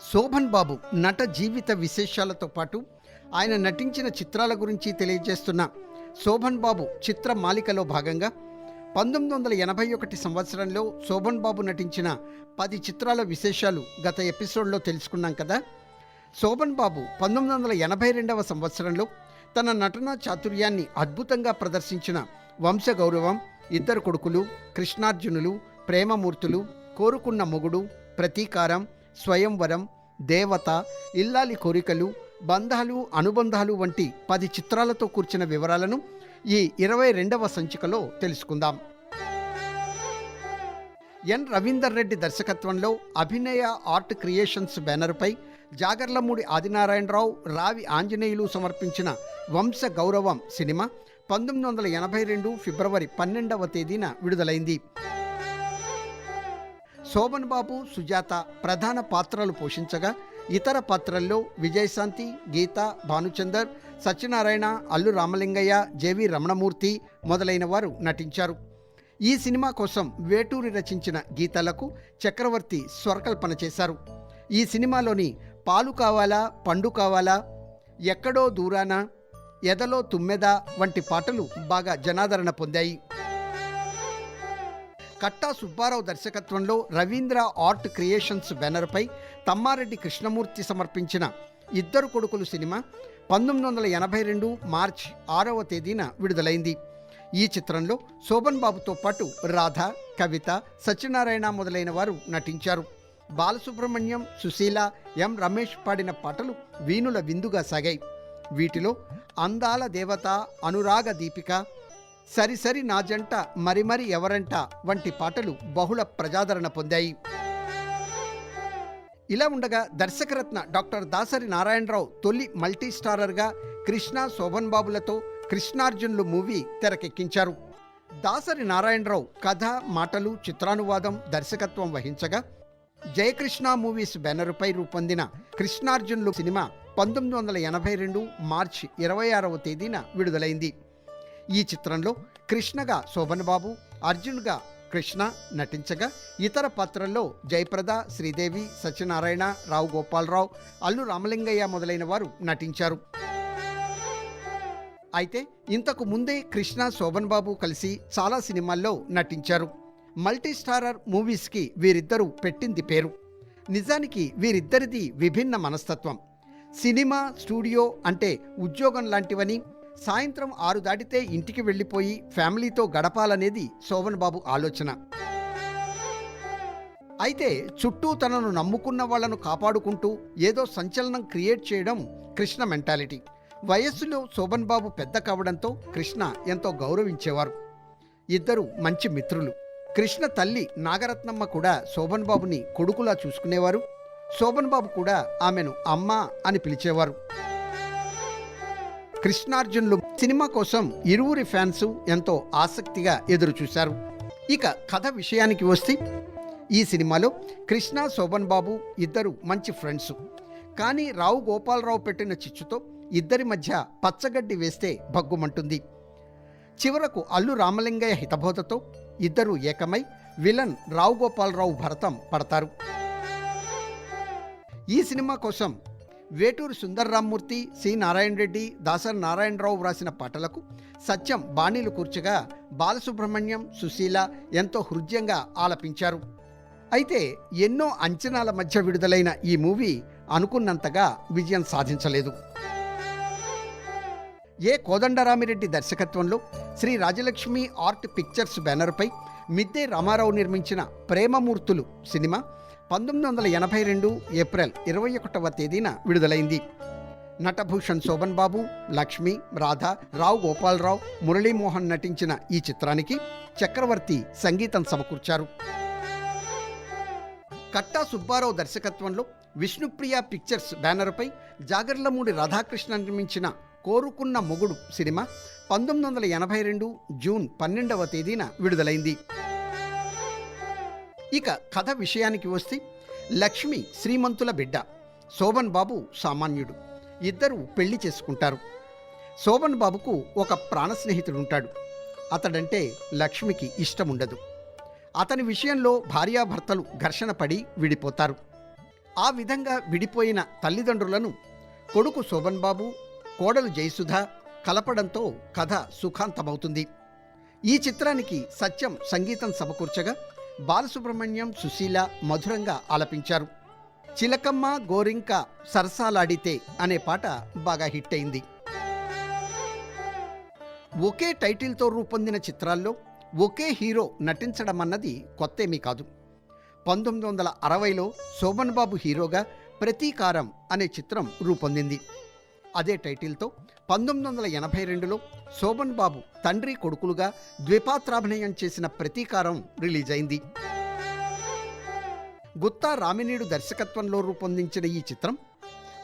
శోభన్ బాబు నట జీవిత విశేషాలతో పాటు ఆయన నటించిన చిత్రాల గురించి తెలియజేస్తున్న శోభన్ బాబు చిత్ర మాలికలో భాగంగా పంతొమ్మిది వందల ఎనభై ఒకటి సంవత్సరంలో శోభన్ బాబు నటించిన పది చిత్రాల విశేషాలు గత ఎపిసోడ్లో తెలుసుకున్నాం కదా. శోభన్ బాబు పంతొమ్మిది వందల ఎనభై రెండవ సంవత్సరంలో తన నటనా చాతుర్యాన్ని అద్భుతంగా ప్రదర్శించిన వంశగౌరవం ఇద్దరు కొడుకులు కృష్ణార్జునులు ప్రేమమూర్తులు కోరుకున్న మొగుడు ప్రతీకారం స్వయంవరం దేవత ఇల్లాలి కోరికలు బంధాలు అనుబంధాలు వంటి పది చిత్రాలతో కూర్చిన వివరాలను ఈ ఇరవై రెండవ సంచికలో తెలుసుకుందాం. ఎన్. రవీందర్ రెడ్డి దర్శకత్వంలో అభినయ ఆర్ట్ క్రియేషన్స్ బ్యానర్పై జాగర్లమూడి ఆదినారాయణరావు రావి ఆంజనేయులు సమర్పించిన వంశ గౌరవం సినిమా పంతొమ్మిది వందల ఎనభై రెండు ఫిబ్రవరి పన్నెండవ తేదీన విడుదలైంది. శోభన్ బాబు సుజాత ప్రధాన పాత్రలు పోషించగా ఇతర పాత్రల్లో విజయశాంతి గీత భానుచందర్ సత్యనారాయణ అల్లు రామలింగయ్య జేవి రమణమూర్తి మొదలైన వారు నటించారు. ఈ సినిమా కోసం వేటూరి రచించిన గీతాలకు చక్రవర్తి స్వరకల్పన చేశారు. ఈ సినిమాలోని పాలు కావాలా పండు కావాలా ఎక్కడో దూరాన ఎదలో తుమ్మెద వంటి పాటలు బాగా జనాదరణ పొందాయి. కట్టా సుబ్బారావు దర్శకత్వంలో రవీంద్ర ఆర్ట్ క్రియేషన్స్ బ్యానర్పై తమ్మారెడ్డి కృష్ణమూర్తి సమర్పించిన ఇద్దరు కొడుకులు సినిమా పంతొమ్మిది వందల ఎనభై రెండు మార్చ్ ఆరవ తేదీన విడుదలైంది. ఈ చిత్రంలో శోభన్ బాబుతో పాటు రాధ కవిత సత్యనారాయణ మొదలైన వారు నటించారు. బాలసుబ్రహ్మణ్యం సుశీల ఎం రమేష్ పాడిన పాటలు వీణుల విందుగా సాగాయి. వీటిలో అందాల దేవత అనురాగ దీపిక సరిసరి నా జంట మరి మరి ఎవరంట? వంటి పాటలు బహుళ ప్రజాదరణ పొందాయి. ఇలా ఉండగా దర్శకరత్న డాక్టర్ దాసరి నారాయణరావు తొలి మల్టీ స్టారర్గా కృష్ణ శోభన్ బాబులతో కృష్ణార్జునులు మూవీ తెరకెక్కించారు. దాసరి నారాయణరావు కథ మాటలు చిత్రానువాదం దర్శకత్వం వహించగా జయకృష్ణ మూవీస్ బ్యానరుపై రూపొందిన కృష్ణార్జునులు సినిమా పంతొమ్మిది వందల ఎనభై రెండు మార్చి ఇరవై ఆరవ తేదీన విడుదలైంది. ఈ చిత్రంలో కృష్ణగా శోభన్ బాబు అర్జున్గా కృష్ణ నటించగా ఇతర పాత్రల్లో జయప్రద శ్రీదేవి సత్యనారాయణ రావు గోపాలరావు అల్లు రామలింగయ్య మొదలైన వారు నటించారు. అయితే ఇంతకు ముందే కృష్ణ శోభన్ బాబు కలిసి చాలా సినిమాల్లో నటించారు. మల్టీ స్టారర్ మూవీస్కి వీరిద్దరూ పెట్టింది పేరు. నిజానికి వీరిద్దరిది విభిన్న మనస్తత్వం. సినిమా స్టూడియో అంటే ఉద్యోగం లాంటివని సాయంత్రం ఆరు దాటితే ఇంటికి వెళ్ళిపోయి ఫ్యామిలీతో గడపాలనేది శోభన్ బాబు ఆలోచన. అయితే చుట్టూ తనను నమ్ముకున్న వాళ్ళను కాపాడుకుంటూ ఏదో సంచలనం క్రియేట్ చేయడం కృష్ణ మెంటాలిటీ. వయస్సులో శోభన్ బాబు పెద్ద కావడంతో కృష్ణ ఎంతో గౌరవించేవారు. ఇద్దరు మంచి మిత్రులు. కృష్ణ తల్లి నాగరత్నమ్మ కూడా శోభన్ బాబుని కొడుకులా చూసుకునేవారు. శోభన్ బాబు కూడా ఆమెను అమ్మ అని పిలిచేవారు. కృష్ణార్జునులు సినిమా కోసం ఇరువురి ఫ్యాన్స్ ఎంతో ఆసక్తిగా ఎదురుచూశారు. ఇక కథ విషయానికి వస్తే ఈ సినిమాలో కృష్ణ శోభన్ బాబు ఇద్దరు మంచి ఫ్రెండ్స్. కానీ రావు గోపాలరావు పెట్టిన చిచ్చుతో ఇద్దరి మధ్య పచ్చగడ్డి వేస్తే భగ్గుమంటుంది. చివరకు అల్లు రామలింగయ్య హితబోధతో ఇద్దరు ఏకమై విలన్ రావు గోపాలరావు భరతం పడతారు. ఈ సినిమా కోసం వేటూరు సుందర్రామ్మూర్తి సి నారాయణ రెడ్డి దాసరి నారాయణరావు వ్రాసిన పాటలకు సత్యం బాణీలు కూర్చగా బాలసుబ్రహ్మణ్యం సుశీల ఎంతో హృదయంగా ఆలపించారు. అయితే ఎన్నో అంచనాల మధ్య విడుదలైన ఈ మూవీ అనుకున్నంతగా విజయం సాధించలేదు. ఏ కోదండరామిరెడ్డి దర్శకత్వంలో శ్రీ రాజలక్ష్మి ఆర్ట్ పిక్చర్స్ బ్యానర్పై మిద్దే రామారావు నిర్మించిన ప్రేమమూర్తులు సినిమా పంతొమ్మిది వందల ఎనభై రెండు ఏప్రిల్ ఇరవై ఒకటవ తేదీన విడుదలైంది. నటభూషణ్ శోభన్ బాబు లక్ష్మి రాధ రావు గోపాలరావు మురళీమోహన్ నటించిన ఈ చిత్రానికి చక్రవర్తి సంగీతం సమకూర్చారు. కట్టా సుబ్బారావు దర్శకత్వంలో విష్ణుప్రియ పిక్చర్స్ బ్యానర్పై జాగర్లమూడి రాధాకృష్ణ నిర్మించిన కోరుకున్న మొగుడు సినిమా పంతొమ్మిది వందల ఎనభై రెండు జూన్ పన్నెండవ తేదీన విడుదలైంది. ఇక కథ విషయానికి వస్తే లక్ష్మి శ్రీమంతుల బిడ్డ. శోభన్ బాబు సామాన్యుడు. ఇద్దరు పెళ్ళి చేసుకుంటారు. శోభన్ బాబుకు ఒక ప్రాణ స్నేహితుడు ఉంటాడు అతడంటే లక్ష్మికి ఇష్టం ఉండదు అతని విషయంలో భార్యాభర్తలు ఘర్షణ పడి విడిపోతారు. ఆ విధంగా విడిపోయిన తల్లిదండ్రులను కొడుకు శోభన్ బాబు కోడలు జయసుధ కలపడంతో కథ సుఖాంతమవుతుంది. ఈ చిత్రానికి సత్యం సంగీతం సమకూర్చగా బాలసుబ్రహ్మణ్యం సుశీల మధురంగా ఆలపించారు. చిలకమ్మ గోరింక సరసాలాడితే అనే పాట బాగా హిట్ అయింది. ఒకే టైటిల్తో రూపొందిన చిత్రాల్లో ఒకే హీరో నటించడం అన్నది కొత్తేమీ కాదు. పంతొమ్మిది వందల అరవైలో శోభన్ బాబు హీరోగా ప్రతీకారం అనే చిత్రం రూపొందింది. అదే టైటిల్తో పంతొమ్మిది వందల ఎనభై రెండులో శోభన్ బాబు తండ్రి కొడుకులుగా ద్విపాత్రాభినయం చేసిన ప్రతీకారం రిలీజ్ అయింది గుత్తా రామినీడు దర్శకత్వంలో రూపొందించిన ఈ చిత్రం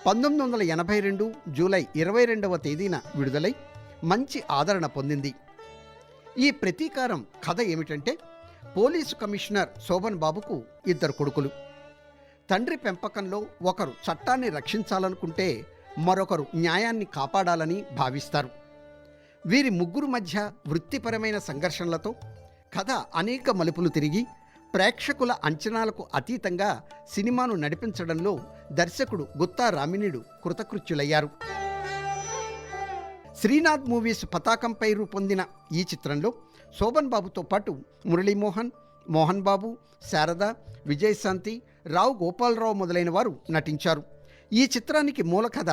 పంతొమ్మిది వందల ఎనభై రెండు జూలై ఇరవై రెండవ తేదీన విడుదలై మంచి ఆదరణ పొందింది. ఈ ప్రతీకారం కథ ఏమిటంటే పోలీసు కమిషనర్ శోభన్ బాబుకు ఇద్దరు కొడుకులు. తండ్రి పెంపకంలో ఒకరు చట్టాన్ని రక్షించాలనుకుంటే మరొకరు న్యాయాన్ని కాపాడాలని భావిస్తారు. వీరి ముగ్గురు మధ్య వృత్తిపరమైన సంఘర్షణలతో కథ అనేక మలుపులు తిరిగి ప్రేక్షకుల అంచనాలకు అతీతంగా సినిమాను నడిపించడంలో దర్శకుడు గుత్తా రామినీడు కృతకృత్యులయ్యారు. శ్రీనాథ్ మూవీస్ పతాకంపై రూపొందిన ఈ చిత్రంలో శోభన్ బాబుతో పాటు మురళీమోహన్ మోహన్ బాబు శారద విజయశాంతి రావు గోపాలరావు మొదలైన వారు నటించారు. ఈ చిత్రానికి మూల కథ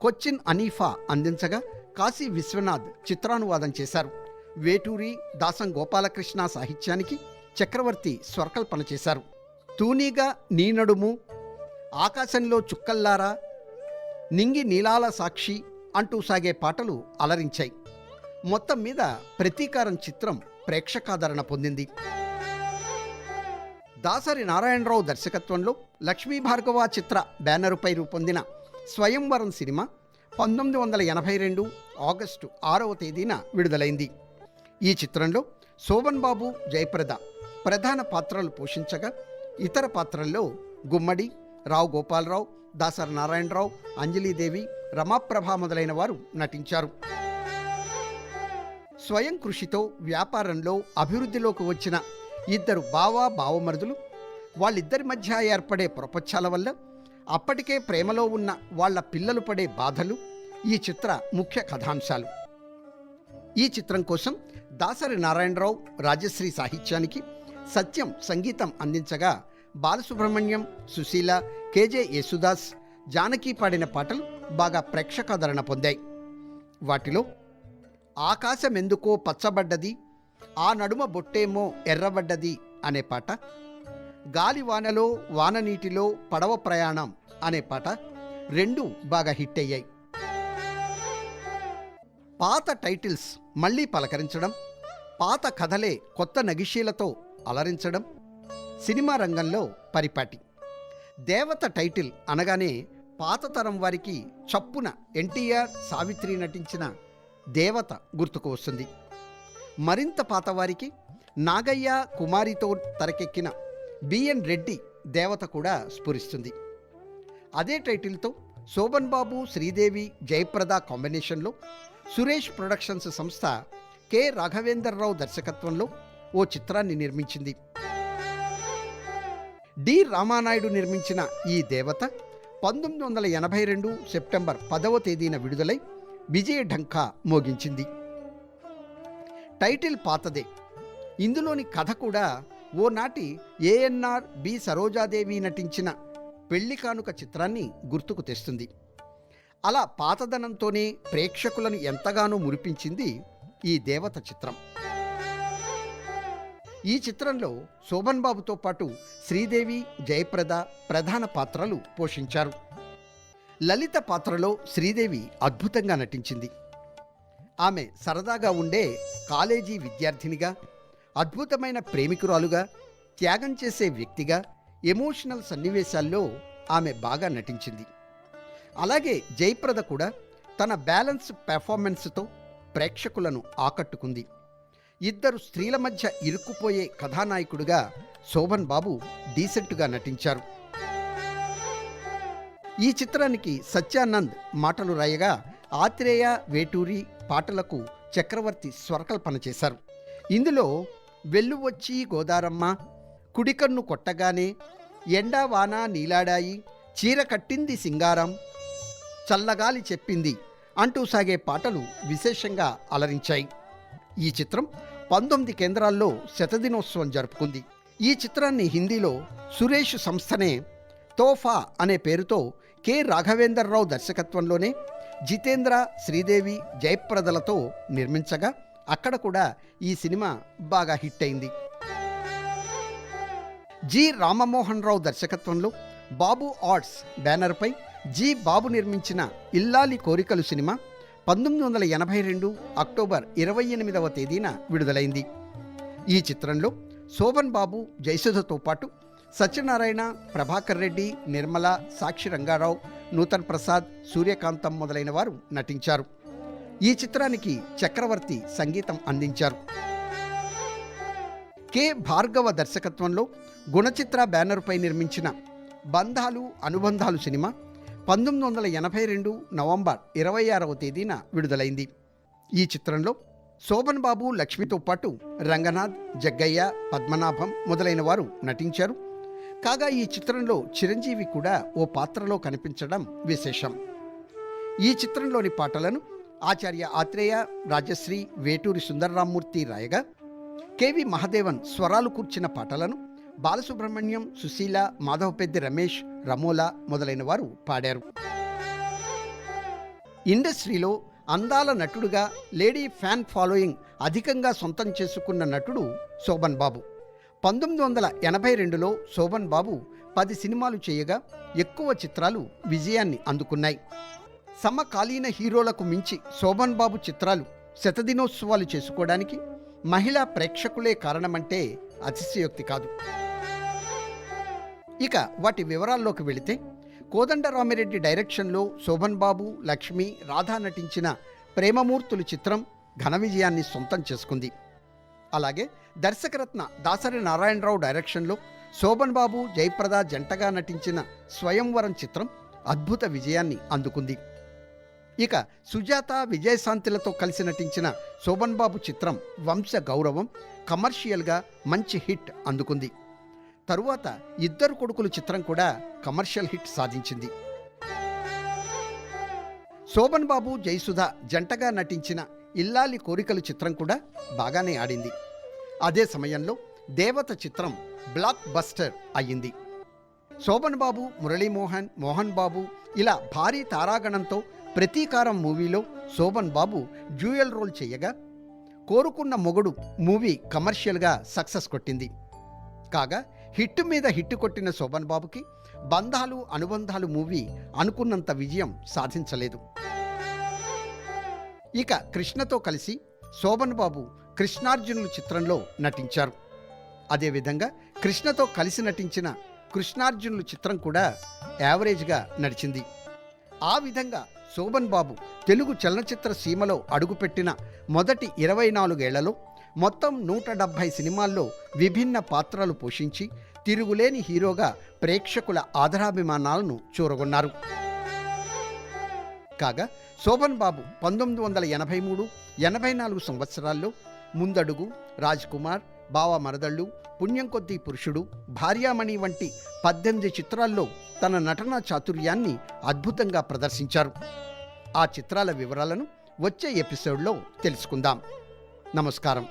కొచ్చిన్ అనీఫా అందించగా కాశీ విశ్వనాథ్ చిత్రానువాదం చేశారు. వేటూరి దాసం గోపాలకృష్ణ సాహిత్యానికి చక్రవర్తి స్వరకల్పన చేశారు. తూనీగా నీనడుము ఆకాశంలో చుక్కల్లారా నింగి నీలాల సాక్షి అంటూ సాగే పాటలు అలరించాయి. మొత్తం మీద ప్రతీకారం చిత్రం ప్రేక్షకాదరణ పొందింది. దాసరి నారాయణరావు దర్శకత్వంలో లక్ష్మీ భార్గవ చిత్ర బ్యానరుపై రూపొందిన స్వయంవరం సినిమా పంతొమ్మిది వందల ఎనభై రెండు ఆగస్టు ఆరవ తేదీన విడుదలైంది. ఈ చిత్రంలో శోభన్ బాబు జయప్రద ప్రధాన పాత్రలు పోషించగా ఇతర పాత్రల్లో గుమ్మడి రావు గోపాలరావు దాసరి నారాయణరావు అంజలీదేవి రమాప్రభ మొదలైన వారు నటించారు. స్వయం కృషితో వ్యాపారంలో అభివృద్ధిలోకి వచ్చిన ఇద్దరు బావ బావమరుదులు వాళ్ళిద్దరి మధ్య ఏర్పడే ప్రపంచాల వల్ల అప్పటికే ప్రేమలో ఉన్న వాళ్ళ పిల్లలు పడే బాధలు ఈ చిత్ర ముఖ్య కథాంశాలు. ఈ చిత్రం కోసం దాసరి నారాయణరావు రాజశ్రీ సాహిత్యానికి సత్యం సంగీతం అందించగా బాలసుబ్రహ్మణ్యం సుశీల కేజే యేసుదాస్ జానకి పాడిన పాటలు బాగా ప్రేక్షకాదరణ పొందాయి. వాటిలో ఆకాశమెందుకో పచ్చబడ్డది ఆ నడుమ బొట్టేమో ఎర్రబడ్డది అనే పాట. గాలివానలో వాననీటిలో పడవ ప్రయాణం అనే పాట రెండు బాగా హిట్ అయ్యాయి. పాత టైటిల్స్ మళ్ళీ పలకరించడం పాత కథలే కొత్త నగిషీలతో అలరించడం సినిమా రంగంలో పరిపాటి. దేవత టైటిల్ అనగానే పాత తరం వారికి చప్పున ఎన్టీఆర్ సావిత్రి నటించిన దేవత గుర్తుకు వస్తుంది. మరింత పాతవారికి నాగయ్య కుమారితో తెరకెక్కిన బిఎన్ రెడ్డి దేవత కూడా స్ఫురిస్తుంది. అదే టైటిల్తో శోభన్ బాబు శ్రీదేవి జయప్రద కాంబినేషన్లో సురేష్ ప్రొడక్షన్స్ సంస్థ కె. రాఘవేందర్రావు దర్శకత్వంలో ఓ చిత్రాన్ని నిర్మించింది. డి. రామానాయుడు నిర్మించిన ఈ దేవత పంతొమ్మిది వందల ఎనభై రెండు సెప్టెంబర్ పదవ తేదీన విడుదలై విజయ ఢంకా మోగించింది. టైటిల్ పాతదే. ఇందులోని కథ కూడా ఓనాటి ఏఎన్ఆర్ బి సరోజాదేవి నటించిన పెళ్ళి కానుక చిత్రాన్ని గుర్తుకు తెస్తుంది. అలా పాతదనంతోనే ప్రేక్షకులను ఎంతగానో మురిపించింది ఈ దేవత చిత్రం. ఈ చిత్రంలో శోభన్ బాబుతో పాటు శ్రీదేవి జయప్రద ప్రధాన పాత్రలు పోషించారు. లలిత పాత్రలో శ్రీదేవి అద్భుతంగా నటించింది. ఆమె సరదాగా ఉండే కాలేజీ విద్యార్థినిగా అద్భుతమైన ప్రేమికురాలుగా త్యాగం చేసే వ్యక్తిగా ఎమోషనల్ సన్నివేశాల్లో ఆమె బాగా నటించింది. అలాగే జయప్రద కూడా తన బ్యాలెన్స్ పెర్ఫార్మెన్స్తో ప్రేక్షకులను ఆకట్టుకుంది. ఇద్దరు స్త్రీల మధ్య ఇరుక్కుపోయే కథానాయకుడుగా శోభన్ బాబు డీసెంట్గా నటించారు. ఈ చిత్రానికి సత్యానంద్ మాటలు రాయగా ఆత్రేయ వేటూరి పాటలకు చక్రవర్తి స్వరకల్పన చేశారు. ఇందులో వెల్లువచ్చి గోదారమ్మ కుడికన్ను కొట్టగానే ఎండా వాన నీలాడాయి చీర కట్టింది సింగారం చల్లగాలి చెప్పింది అంటూ సాగే పాటలు విశేషంగా అలరించాయి. ఈ చిత్రం పంతొమ్మిది కేంద్రాల్లో శతదినోత్సవం జరుపుకుంది. ఈ చిత్రాన్ని హిందీలో సురేష్ సంస్థనే తోఫా అనే పేరుతో కె రాఘవేంద్రరావు దర్శకత్వంలోనే జితేంద్ర శ్రీదేవి జయప్రదలతో నిర్మించగా అక్కడ కూడా ఈ సినిమా బాగా హిట్ అయింది. జి. రామమోహన్ రావు దర్శకత్వంలో బాబు ఆర్ట్స్ బ్యానర్పై జి. బాబు నిర్మించిన ఇల్లాలి కోరికలు సినిమా పంతొమ్మిది వందల ఎనభై రెండు అక్టోబర్ ఇరవై ఎనిమిదవ తేదీన విడుదలైంది. ఈ చిత్రంలో శోభన్ బాబు జయసుధతో పాటు సత్యనారాయణ ప్రభాకర్ రెడ్డి నిర్మల సాక్షి రంగారావు నూతన్ ప్రసాద్ సూర్యకాంతం మొదలైన వారు నటించారు. ఈ చిత్రానికి చక్రవర్తి సంగీతం అందించారు. కె. భార్గవ దర్శకత్వంలో గుణచిత్ర బ్యానర్పై నిర్మించిన బంధాలు అనుబంధాలు సినిమా పంతొమ్మిది వందల ఎనభై రెండు నవంబర్ ఇరవై ఆరవ తేదీన విడుదలైంది. ఈ చిత్రంలో శోభన్ బాబు లక్ష్మితో పాటు రంగనాథ్ జగ్గయ్య పద్మనాభం మొదలైన వారు నటించారు. కాగా ఈ చిత్రంలో చిరంజీవి కూడా ఓ పాత్రలో కనిపించడం విశేషం. ఈ చిత్రంలోని పాటలను ఆచార్య ఆత్రేయ రాజశ్రీ వేటూరి సుందరరామ్మూర్తి రాయగా కెవి మహదేవన్ స్వరాలు కూర్చిన పాటలను బాలసుబ్రహ్మణ్యం సుశీల మాధవపెద్ది రమేష్ రమోలా మొదలైన వారు పాడారు. ఇండస్ట్రీలో అందాల నటుడుగా లేడీ ఫ్యాన్ ఫాలోయింగ్ అధికంగా సొంతం చేసుకున్న నటుడు శోభన్ బాబు. పంతొమ్మిది వందల ఎనభై రెండులో శోభన్ బాబు పది సినిమాలు చేయగా ఎక్కువ చిత్రాలు విజయాన్ని అందుకున్నాయి. సమకాలీన హీరోలకు మించి శోభన్ బాబు చిత్రాలు శతదినోత్సవాలు చేసుకోవడానికి మహిళా ప్రేక్షకులే కారణమంటే అతిశయోక్తి కాదు. ఇక వాటి వివరాల్లోకి వెళితే కోదండరామిరెడ్డి డైరెక్షన్లో శోభన్ బాబు లక్ష్మి రాధా నటించిన ప్రేమమూర్తులు చిత్రం ఘన విజయాన్ని సొంతం చేసుకుంది. అలాగే దర్శకరత్న దాసరి నారాయణరావు డైరెక్షన్లో శోభన్ బాబు జయప్రద జంటగా నటించిన స్వయంవరం చిత్రం అద్భుత విజయాన్ని అందుకుంది. ఇక సుజాత విజయశాంతిలతో కలిసి నటించిన శోభన్ బాబు చిత్రం వంశ గౌరవం కమర్షియల్గా మంచి హిట్ అందుకుంది. తరువాత ఇద్దరు కొడుకులు చిత్రం కూడా కమర్షియల్ హిట్ సాధించింది. శోభన్ బాబు జయసుధ జంటగా నటించిన ఇల్లాలి కోరికలు చిత్రం కూడా బాగానే ఆడింది. అదే సమయంలో దేవత చిత్రం బ్లాక్ బస్టర్ అయ్యింది. శోభన్ బాబు మురళీమోహన్ మోహన్ బాబు ఇలా భారీ తారాగణంతో ప్రతీకారం మూవీలో శోభన్ బాబు డ్యూయల్ రోల్ చేయగా కోరుకున్న మొగుడు మూవీ కమర్షియల్గా సక్సెస్ కొట్టింది. కాగా హిట్ మీద హిట్ కొట్టిన శోభన్ బాబుకి బంధాలు అనుబంధాలు మూవీ అనుకున్నంత విజయం సాధించలేదు. ఇక కృష్ణతో కలిసి శోభన్ బాబు కృష్ణార్జునులు చిత్రంలో నటించారు. అదేవిధంగా కృష్ణతో కలిసి నటించిన కృష్ణార్జునులు చిత్రం కూడా యావరేజ్గా నడిచింది. ఆ విధంగా శోభన్ బాబు తెలుగు చలనచిత్ర సీమలో అడుగుపెట్టిన మొదటి ఇరవై నాలుగేళ్ళలో మొత్తం నూట డెబ్భై సినిమాల్లో విభిన్న పాత్రలు పోషించి తిరుగులేని హీరోగా ప్రేక్షకుల ఆదరాభిమానాలను చూరగొన్నారు. కాగా శోభన్ బాబు పంతొమ్మిది వందల ఎనభై మూడు ఎనభై నాలుగు సంవత్సరాల్లో ముందడుగు రాజ్ కుమార్ బావ మరదళ్ళు పుణ్యం కొద్దీ పురుషుడు భార్యామణి వంటి పద్దెనిమిది చిత్రాల్లో తన నటనా చాతుర్యాన్ని అద్భుతంగా ప్రదర్శించారు. ఆ చిత్రాల వివరాలను వచ్చే ఎపిసోడ్లో తెలుసుకుందాం. నమస్కారం.